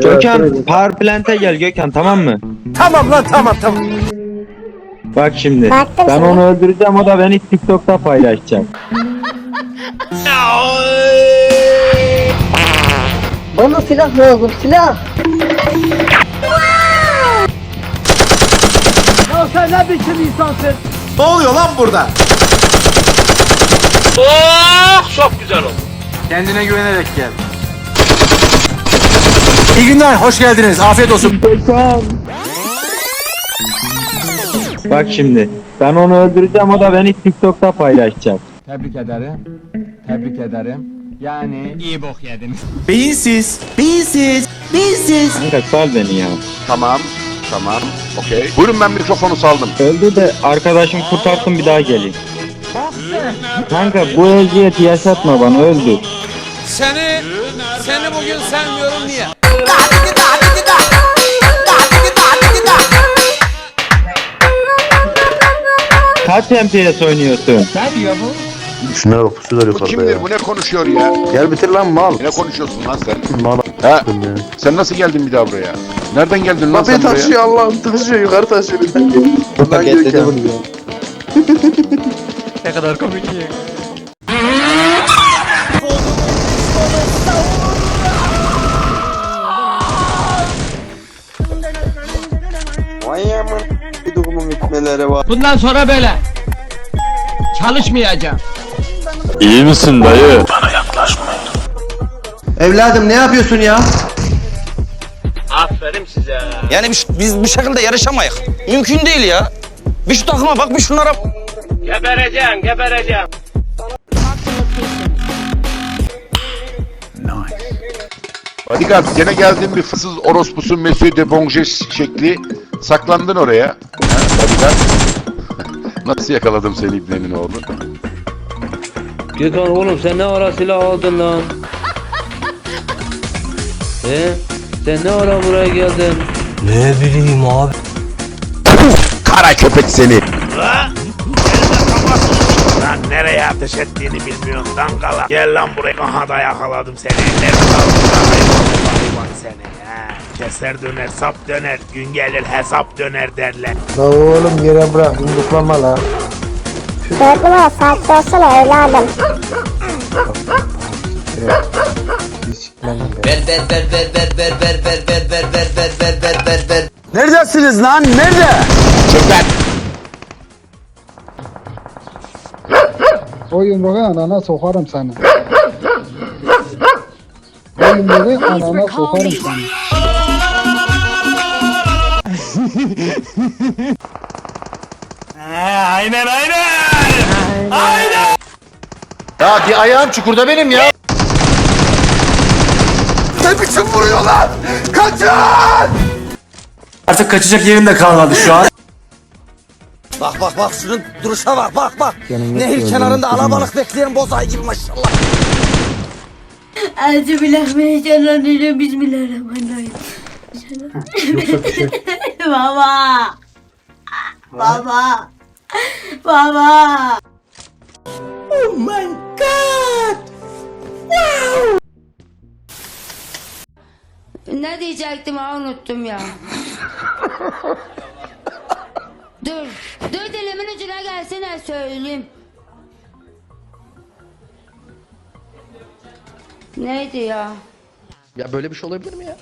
Gökhan Power Plant'e gel Gökhan tamam mı? Tamam lan tamam tamam. Bak şimdi. Baktım Ben sana. onu öldüreceğim o da beni TikTok'ta paylaşacak. Bana silah lazım silah. Ya sen ne biçim insansın? Ne oluyor lan burada? Kendine güvenerek gel. İyi günler, hoş geldiniz. Afiyet olsun. Bak şimdi. Ben onu öldüreceğim o da beni TikTok'ta paylaşacak. Tebrik ederim. Tebrik ederim. Yani iyi bok yediniz. Beyinsiz, beyinsiz, beyinsiz. Kanka sal beni ya. Tamam. Tamam. Okey. Buyurun ben mikrofonu saldım. Öldü de arkadaşım kurtarsın bir daha geleyim. Kanka bu eziyeti yaşatma bana öldü. Seni, seni bugün sevmiyorum niye? Kaç MPS oynuyorsun? Şunlara bak pusular Bu yukarıda kimdir? ya. Bu ne konuşuyor ya? Gel bitir lan mal. Ne konuşuyorsun lan sen? Mal Ha? a**tım ya. Sen nasıl geldin bir daha buraya? Nereden geldin lan Kapıyı sen buraya? taşıyor Allah'ım taşıyor yukarı taşıyor. Buradan gelirken. Bundan sonra böyle. Çalışmayacağım. Evladım ne yapıyorsun ya? Yani biz, biz bu şekilde yarışamayız. Mümkün değil ya. Bir şu takıma bak bir şunlara. Gebereceğim, gebereceğim. Bodyguard gene geldin bir fısız orospusun Monsieur de Bonges şekli. Saklandın oraya. Ha, Bodyguard. nasıl yakaladım seni İbne'nin oğlu? Gökhan oğlum sen ne ara silah aldın lan? He? Sen ne ara buraya geldin? Kara köpek seni. Lan nereye ateş ettiğini bilmiyorsun dankala. Gel lan buraya. Aha da yakaladım seni. Ellerim kaldı. Hayvan seni. Keser döner, sap döner. Gün gelir hesap döner derler. La oğlum yere bırak, yumruklama la. Dördüme sakin olsana evladım. Ver ver ver ver ver ver ver ver ver ver ver ver ver ver ver ver. Neredesiniz lan? Nerede? O yumruğu anana sokarım seni. O yumruğu anana sokarım seni. Ya bir ayağım çukurda benim ya. Ne biçim vuruyorlar? Kaçın! Artık kaçacak yerim de kalmadı şu an. Bak bak bak şunun duruşa bak bak bak. Nehir kenarında alabalık bekleyen bozay gibi maşallah. Euzubillahimineşşeytanirracim. Bismillahirrahmanirrahim. Baba. Baba. Baba. Ne diyecektim ha unuttum ya. dur. Dur dilimin ucuna gelsene söyleyeyim. Neydi ya? Ya böyle bir şey olabilir mi ya?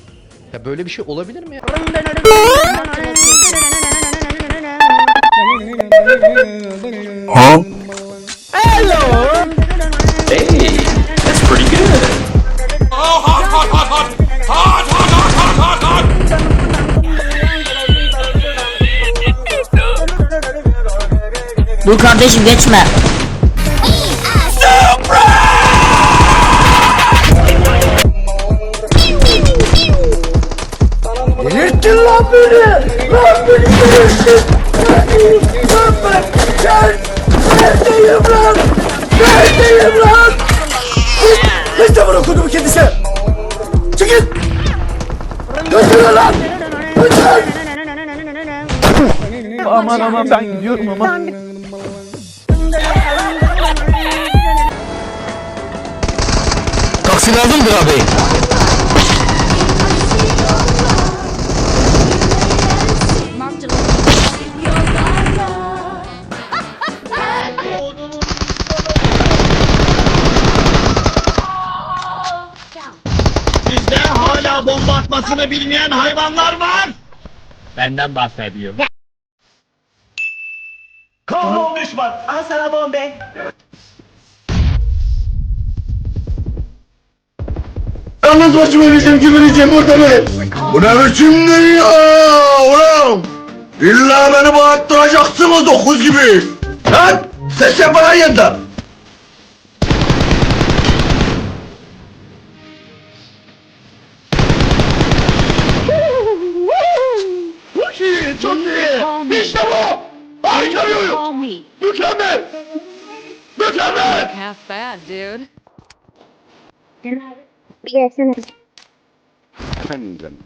Ya böyle bir şey olabilir mi ya? Huh? Hello! Hey, that's pretty good. Oh, hot, hot, hot, hot! Hot, hot, hot, hot, hot, hot! Bu kardeşim geçme. Delirttin lan beni! Sen neredeyim lan? Neredeyim lan? İşte bunu okudum kendisi. Çekil. Götürün lan. Götür. aman aman ben gidiyorum aman. Kalksın aldın mı abi? Bilmeyen hayvanlar var. Benden bahsediyor. Kahrol düşman. Al sana bombe. Yalnız başıma bizim güveneceğim burada be. Bu ne biçim dünya ulan? İlla beni bağırttıracaksınız dokuz gibi. Lan ses yapana yanında. Mükemmel. Mükemmel. Half bad, dude. Gelsene. Efendim canım.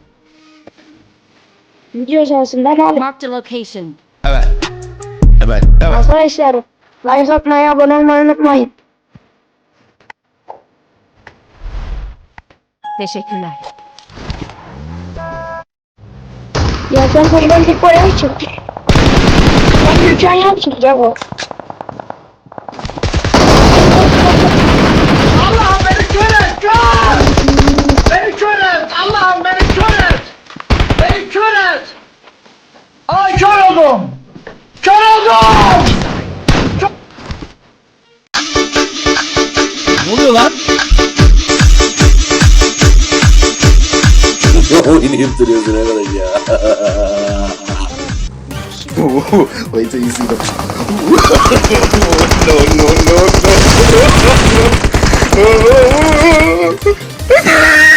Video şansında abi. Marked a location. Evet. Evet. Evet. Arkadaşlar like atmayı abone olmayı unutmayın. Teşekkürler. Ya sen buradan bir oraya çık. Ben dükkan yapmayacağım o. Allah'ım beni kör et, kör! Beni kör et, Allah'ım beni kör et! Beni kör et! Ay kör oldum! Kör oldum! Ne oluyor lan? Oynayıp duruyorsun arkadaş ya. Wait till you see the... no, no, no, no.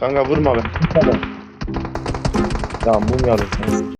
Kanka vurma be. Tamam mum yazdım.